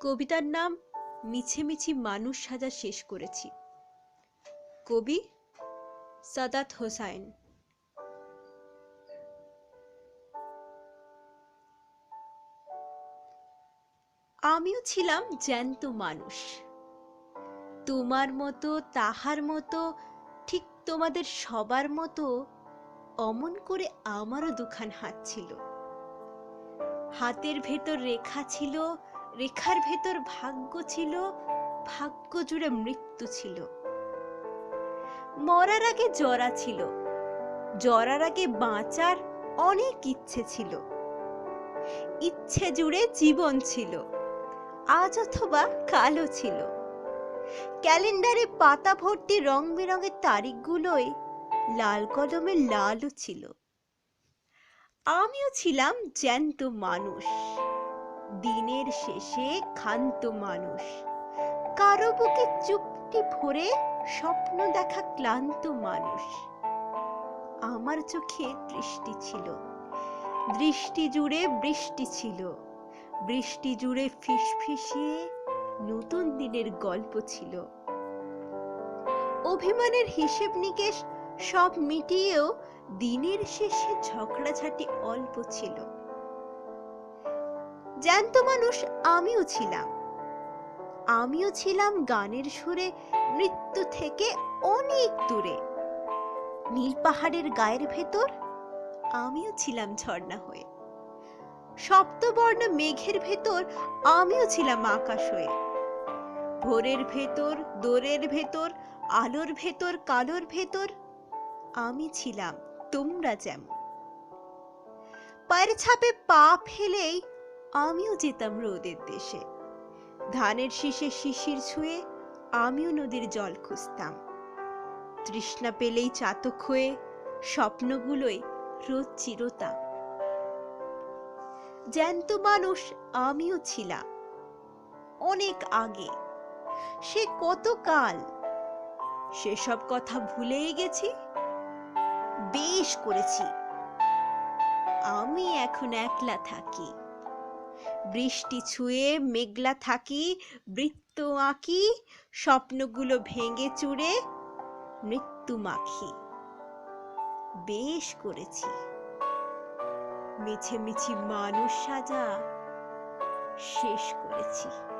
কবিতার নাম মিছে মিছি মানুষ সাজা শেষ করেছি। কবি সাদাত হোসাইন। আমিও ছিলাম জ্যান্ত মানুষ। তোমার মতো, তাহার মতো, ঠিক তোমাদের সবার মতো অমন করে আমারও দুখান হাত ছিল। হাতের ভেতর রেখা ছিল রেখার ভেতর ভাগ্য ছিল, ভাগ্য জুড়ে মৃত্যু ছিল। মরার আগে জরা ছিল। জরার আগে বাঁচার অনেক ইচ্ছে ছিল। ইচ্ছে জুড়ে জীবন ছিল। আজ অথবা কালো ছিল। ক্যালেন্ডারে পাতা ভর্তি রং বেরঙের তারিখগুলোয় লাল কলমে লালও ছিল। আমিও ছিলাম জ্যান্ত মানুষ। দিনের শেষে ক্ষান্ত মানুষ। কারও বুকে চুপটি ভরে স্বপ্ন দেখা ক্লান্ত মানুষ। আমার চোখে দৃষ্টি ছিল। দৃষ্টি জুড়ে বৃষ্টি ছিল। বৃষ্টি জুড়ে ফিসফিসিয়ে নতুন দিনের গল্প ছিল। অভিমানের হিসেব নিকেশ সব মিটিয়েও দিনের শেষে ঝগড়াঝাটি অল্প ছিল। জ্যান্ত মানুষ আমিও ছিলাম। আমিও ছিলাম গানের সুরে মৃত্যু থেকে অনেক দূরে। নীল পাহাড়ের গায়ের ভেতর আমিও ছিলাম ঝর্ণা হয়ে। সপ্তবর্ণ মেঘের ভেতর আমিও ছিলাম আকাশ হয়ে। ভোরের ভেতর, দোরের ভেতর, আলোর ভেতর, কালোর ভেতর আমি ছিলাম তোমরা যেমন। পায়ের ছাপে পা ফেলেই আমিও যেতাম রোদের দেশে। ধানের শীষে শিশির ছুঁয়ে আমিও নদীর জল খুঁজতাম। তৃষ্ণা পেলেই চাতক হয়ে স্বপ্নগুলোই রোজ চিরতাম। জ্যান্ত মানুষ আমিও ছিলাম। অনেক আগে। সে কত কাল? সেসব কথা ভুলেই গেছি। বেশ করেছি। আমি এখন একলা থাকি। বৃষ্টি ছুঁয়ে মেঘলা থাকি, বৃত্ত আঁকি, স্বপ্নগুলো ভেঙে চুড়ে মৃত্যু মাখি। বেশ করেছি। মিছে মিছি মানুষ সাজা শেষ করেছি।